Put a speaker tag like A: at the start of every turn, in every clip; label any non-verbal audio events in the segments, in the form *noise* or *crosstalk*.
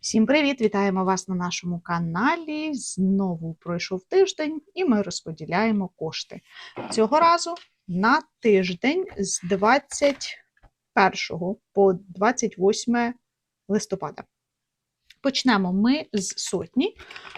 A: Всім привіт! Вітаємо вас на нашому каналі. Знову пройшов тиждень, і ми розподіляємо кошти. Цього разу на тиждень з 21 по 28 листопада. Почнемо ми з сотні.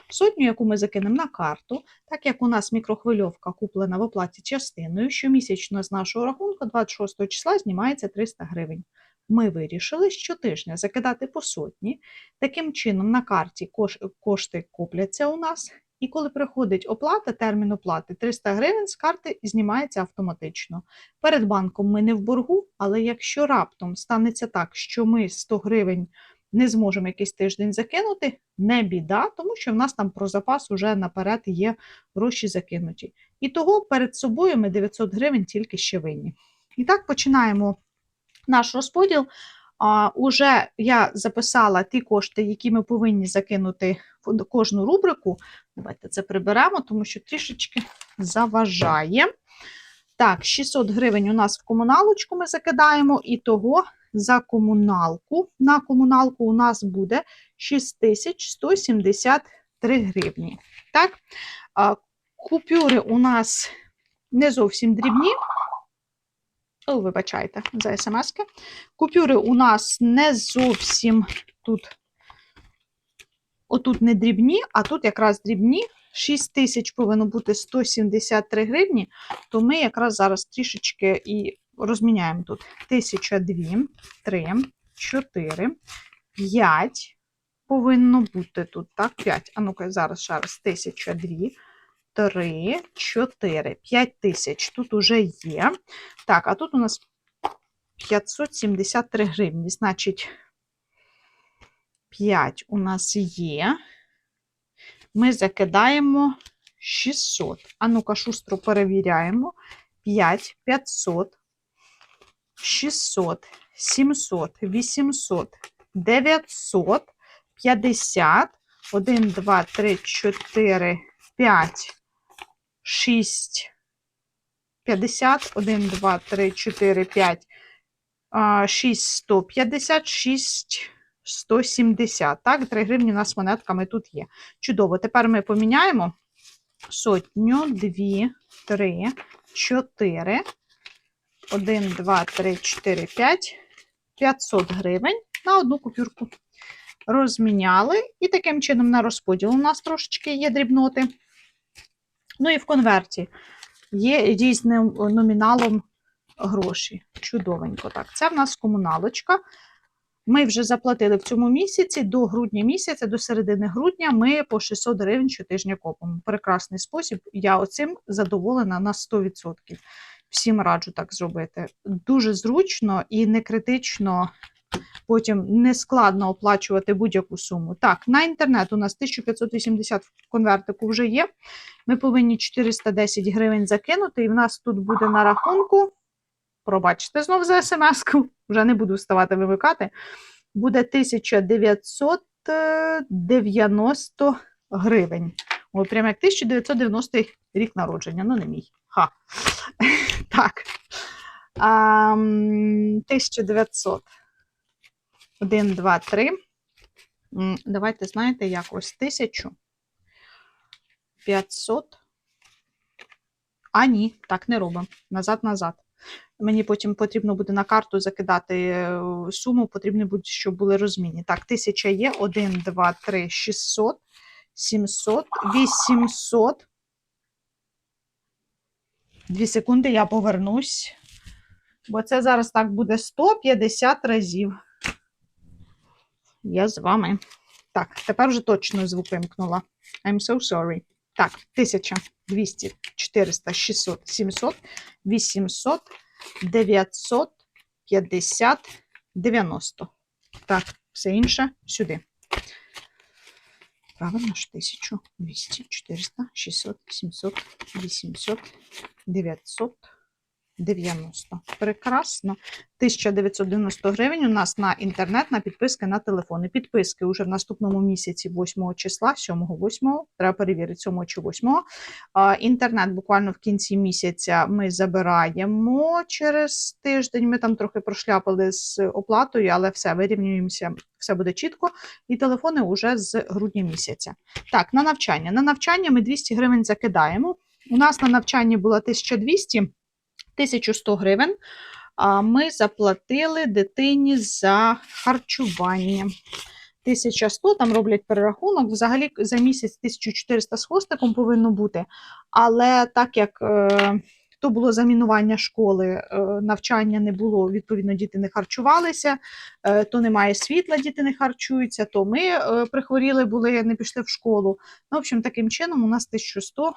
A: Сотню, яку ми закинемо на карту, так як у нас мікрохвильовка куплена в оплаті частиною, щомісячно з нашого рахунку 26 числа знімається 300 гривень. Ми вирішили щотижня закидати по сотні. Таким чином, на карті кош- кошти купляться у нас, і коли приходить оплата, термін оплати 300 гривень з карти знімається автоматично. Перед банком ми не в боргу, але якщо раптом станеться так, що ми 100 гривень не зможемо якийсь тиждень закинути, не біда, тому що в нас там про запас уже наперед є гроші закинуті. І того перед собою ми 900 гривень тільки ще винні. І так починаємо наш розподіл. А, уже я записала ті кошти, які ми повинні закинути в кожну рубрику. Давайте це приберемо, тому що трішечки заважає. Так, 600 гривень у нас в комуналочку ми закидаємо, і того за комуналку. На комуналку у нас буде 6173 гривні. Так? А, купюри у нас не зовсім дрібні. О, вибачайте, за смс-ки. Купюри у нас не зовсім тут. Отут не дрібні, а тут якраз дрібні. 6 тисяч повинно бути 173 гривні, то ми якраз зараз трішечки і розміняємо тут. 1002, 3, 4, 5 повинно бути тут, так? 5. А ну-ка, зараз ще раз 1002, 3, 4, 5 тисяч. Тут уже є. Так, а тут у нас 573 гривні. Значить, 5 у нас є. Ми закидаємо 600. А ну-ка, шустро перевіряємо. 5, 500, 600, 700, 800, 900, 50, 1, 2, 3, 4, 5, 6, 50, 1, 2, 3, 4, 5, 6, 150, 6, 170. Так, 3 гривні у нас монетками тут є. Чудово. Тепер ми поміняємо сотню, 2, 3, 4, 1, 2, 3, 4, 5, 500 гривень на одну купюрку. Розміняли. І таким чином на розподіл у нас трошечки є дрібноти. Ну і в конверті є різним номіналом гроші. Чудовенько. Так, це в нас комуналочка. Ми вже заплатили в цьому місяці до грудня місяця, до середини грудня ми по 600 гривень щотижня копимо. Прекрасний спосіб. Я оцим задоволена на 100%. Всім раджу так зробити. Дуже зручно і не критично. Потім не складно оплачувати будь-яку суму. Так, на інтернет у нас 1580 в конвертику вже є. Ми повинні 410 гривень закинути, і в нас тут буде на рахунку. Пробачте знов за смс-ку, вже не буду вставати вимикати. Буде 1990 гривень. О, прямо як 1990 рік народження. Ну, не мій. Ха. *laughs* Так. А, 1900. 1, 2, 3. Давайте, знаєте, якось 1000. 500. А, ні, так не робимо. Назад-назад. Мені потім потрібно буде на карту закидати е, суму, потрібно буде, щоб були розмінні. Так, 1000 є. 1, 2, 3, 600, 700, 800. Дві секунди, я повернусь. Бо це зараз так буде 150 разів. Я з вами. Так, тепер вже точно звук вимкнула. I'm so sorry. Так, 1000, 200, 400, 600, 700, 800, 900, 50, 90. Так, все інше сюди. Правильно ж 1000, 200, 400, 600, 700, 800, 900, 90. Прекрасно. 1990 гривень у нас на інтернет, на підписки на телефони. Підписки вже в наступному місяці, 8 числа, 7-8, треба перевірити 7 чи 8. Інтернет буквально в кінці місяця ми забираємо через тиждень. Ми там трохи прошляпали з оплатою, але все, вирівнюємося, все буде чітко. І телефони вже з грудня місяця. Так, на навчання. На навчання ми 200 гривень закидаємо. У нас на навчанні було 1200, 1100 гривень. А ми заплатили дитині за харчування. 1100, там роблять перерахунок. Взагалі за місяць 1400 з хвостиком повинно бути. Але так як е, то було замінування школи, е, навчання не було, відповідно, діти не харчувалися, е, то немає світла, діти не харчуються, то ми е, прихворіли, були, не пішли в школу. Ну, в общем, таким чином, у нас 1100 е,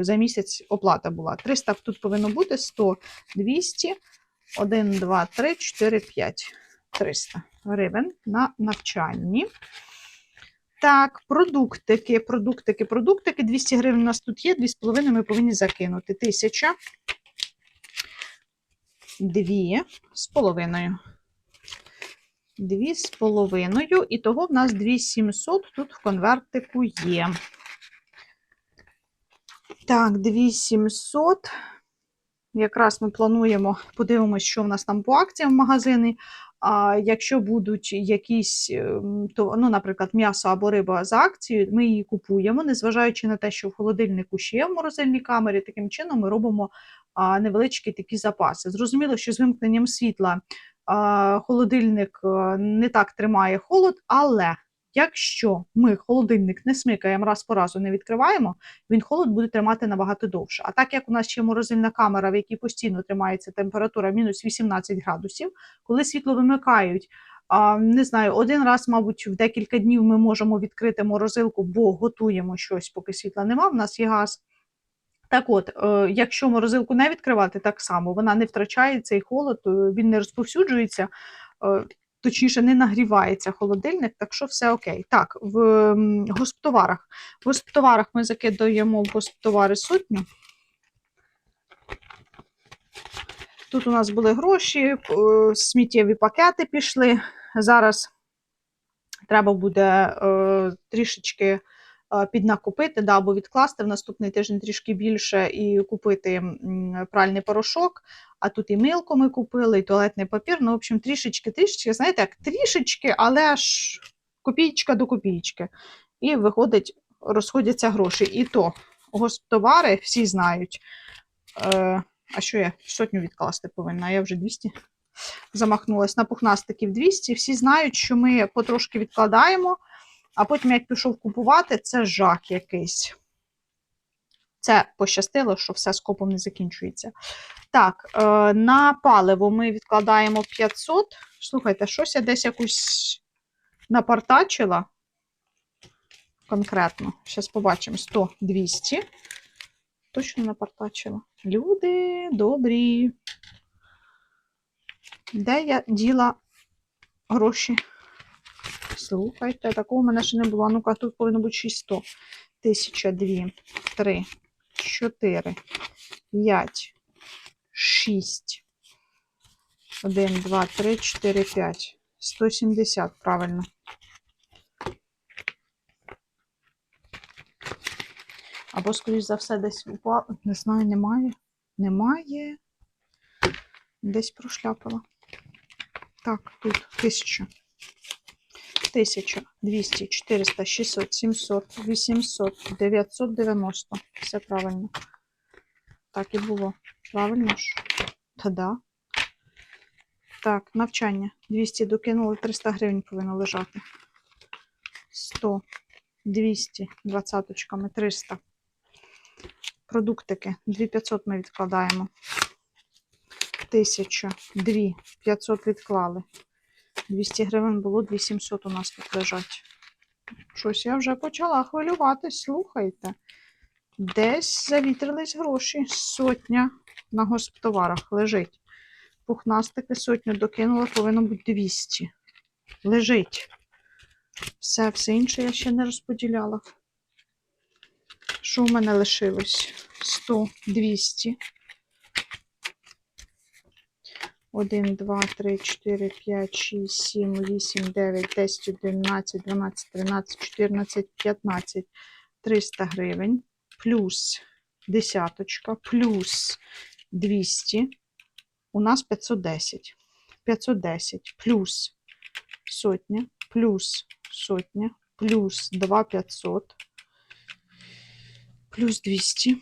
A: за місяць оплата була. 300 тут повинно бути, 100, 200, 1, 2, 3, 4, 5, 300 гривень на навчанні. Так, продуктики, продуктики, продуктики. 200 гривень у нас тут є, 2,5 ми повинні закинути. 1000, 2 з половиною. 2 з половиною. І того в нас 2700 тут в конвертику є. Так, 2700. Якраз ми плануємо, подивимося, що в нас там по акціям в магазині. А якщо будуть якісь, ем, то, ну, наприклад, м'ясо або риба за акцією, ми її купуємо, незважаючи на те, що в холодильнику ще є в морозильній камері, таким чином ми робимо невеличкі такі запаси. Зрозуміло, що з вимкненням світла холодильник не так тримає холод, але якщо ми холодильник не смикаємо раз по разу не відкриваємо, він холод буде тримати набагато довше. А так як у нас ще морозильна камера, в якій постійно тримається температура мінус 18 градусів, коли світло вимикають, не знаю, один раз, мабуть, в декілька днів ми можемо відкрити морозилку, бо готуємо щось, поки світла нема, в нас є газ. Так от, е, якщо морозилку не відкривати, так само вона не втрачає цей холод, е, він не розповсюджується, е, точніше, не нагрівається холодильник, так що все окей. Так, в госптоварах. В госптоварах ми закидаємо в госптовари сотню. Тут у нас були гроші, сміттєві пакети пішли. Зараз треба буде е, трішечки піднакупити, да, або відкласти в наступний тиждень трішки більше і купити пральний порошок. А тут і милку ми купили, і туалетний папір. Ну, в общем, трішечки, трішечки, знаєте, як трішечки, але ж копійка до копійки. І виходить, розходяться гроші. І то госптовари всі знають. Е, а що я сотню відкласти повинна? Я вже 200 замахнулась на пухнастиків 200. Всі знають, що ми потрошки відкладаємо, а потім, як пішов купувати, це жах якийсь. Це пощастило, що все скопом не закінчується. Так, е, на паливо ми відкладаємо 500. Слухайте, щось я десь якусь напартачила конкретно. Зараз побачимо 100, 200. Точно напартачила. Люди добрі. Де я діла гроші? Слухайте, такого в мене ще не було. Ну-ка, тут повинно бути 600. 1000, 2, 3, 4, 5, 6. 1, 2, 3, 4, 5. 170, правильно. Або, скоріш за все, десь упав. Не знаю, немає. Немає. Десь прошляпала. Так, тут 1000. 1000, 200, 400, 600, 700, 800, 990. Все правильно. Так і було. Правильно ж? Та да. Так, навчання. 200 докинули, 300 гривень повинно лежати. 100, 200, двадцяточками, 300. Продуктики. 2500 ми відкладаємо. 1000, 2, 500 відклали. 200 гривень було, 2700 у нас тут лежать. Щось я вже почала хвилюватись, слухайте. Десь завітрились гроші. Сотня на госптоварах лежить. Пухнастики сотню докинула, повинно бути 200. Лежить. Все, все інше я ще не розподіляла. Що в мене лишилось? 100, 200, 1, 2, 3, 4, 5, 6, 7, 8, 9, 10, 11, 12, 13, 14, 15. 300 гривень. Плюс десяточка, плюс 200. У нас 510. 510 плюс сотня, плюс сотня, плюс 2500, плюс 200,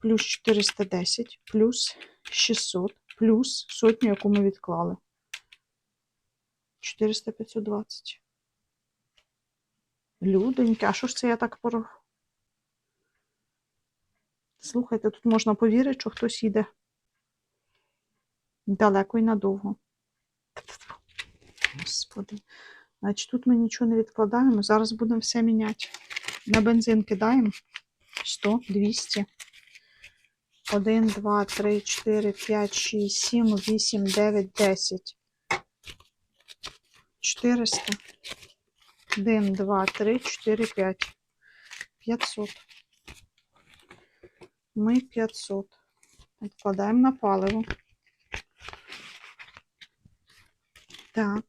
A: плюс 410, плюс 600, плюс сотню, яку ми відклали. 400, 520. Людоньки, а що ж це я так порав? Слухайте, тут можна повірити, що хтось їде далеко і надовго. Господи. Значить, тут ми нічого не відкладаємо. Зараз будемо все міняти. На бензин кидаємо 100, 200. 1, 2, 3, 4, 5, 6, 7, 8, 9, 10. 400. 1, 2, 3, 4, 5. 500. Ми 500. Відкладаємо на паливо. Так.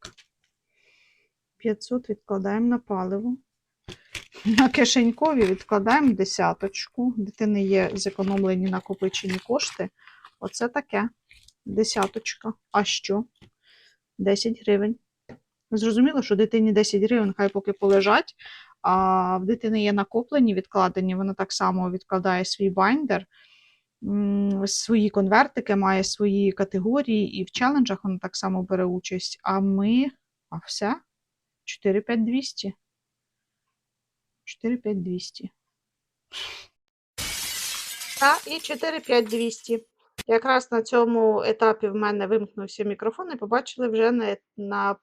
A: 500 відкладаємо на паливо. На кишенькові відкладаємо десяточку. Дитини є зекономлені накопичені кошти. Оце таке. Десяточка. А що? 10 гривень. Зрозуміло, що дитині 10 гривень, хай поки полежать. А в дитини є накоплені, відкладені. Вона так само відкладає свій байндер, свої конвертики, має свої категорії, і в челенджах вона так само бере участь. А ми. А все? 45200. 45200. Так, і 45200. Якраз на цьому етапі в мене вимкнувся мікрофон, і побачили вже на, на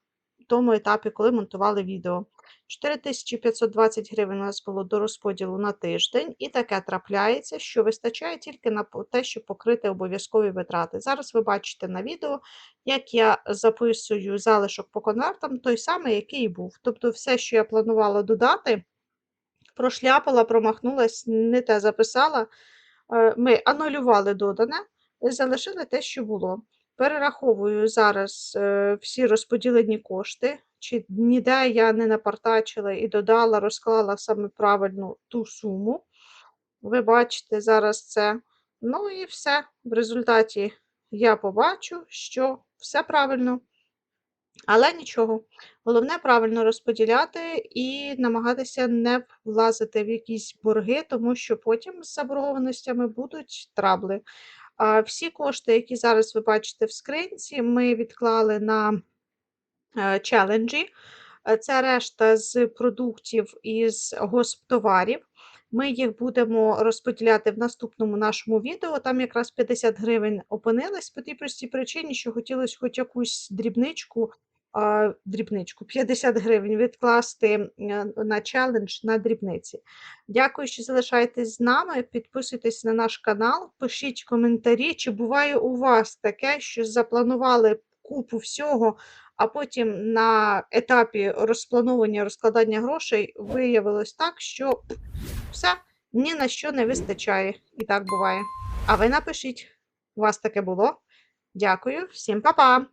A: тому етапі, коли монтували відео. 4520 гривень у нас було до розподілу на тиждень, і таке трапляється, що вистачає тільки на те, щоб покрити обов'язкові витрати. Зараз ви бачите на відео, як я записую залишок по конвертам, той самий, який і був. Тобто, все, що я планувала додати, прошляпала, промахнулась, не те записала. Е, Ми анулювали додане, залишили те, що було. Перераховую зараз е, всі розподілені кошти, чи ніде я не напартачила і додала, розклала саме правильну ту суму. Ви бачите зараз це. Ну і все. В результаті я побачу, що все правильно. Але нічого. Головне правильно розподіляти і намагатися не влазити в якісь борги, тому що потім з заборгованостями будуть трабли. Всі кошти, які зараз ви бачите в скринці, ми відклали на е, челенджі. Е, Це решта з продуктів із госптоварів. Ми їх будемо розподіляти в наступному нашому відео. Там якраз 50 гривень опинились по тій простій причині, що хотілося хоч якусь дрібничку, дрібничку 50 гривень відкласти на челендж на дрібниці. Дякую, що залишаєтесь з нами. Підписуйтесь на наш канал, пишіть коментарі, чи буває у вас таке, що запланували купу всього, а потім на етапі розплановування розкладання грошей виявилось так, що все ні на що не вистачає. І так буває. А ви напишіть, у вас таке було? Дякую, всім па-па!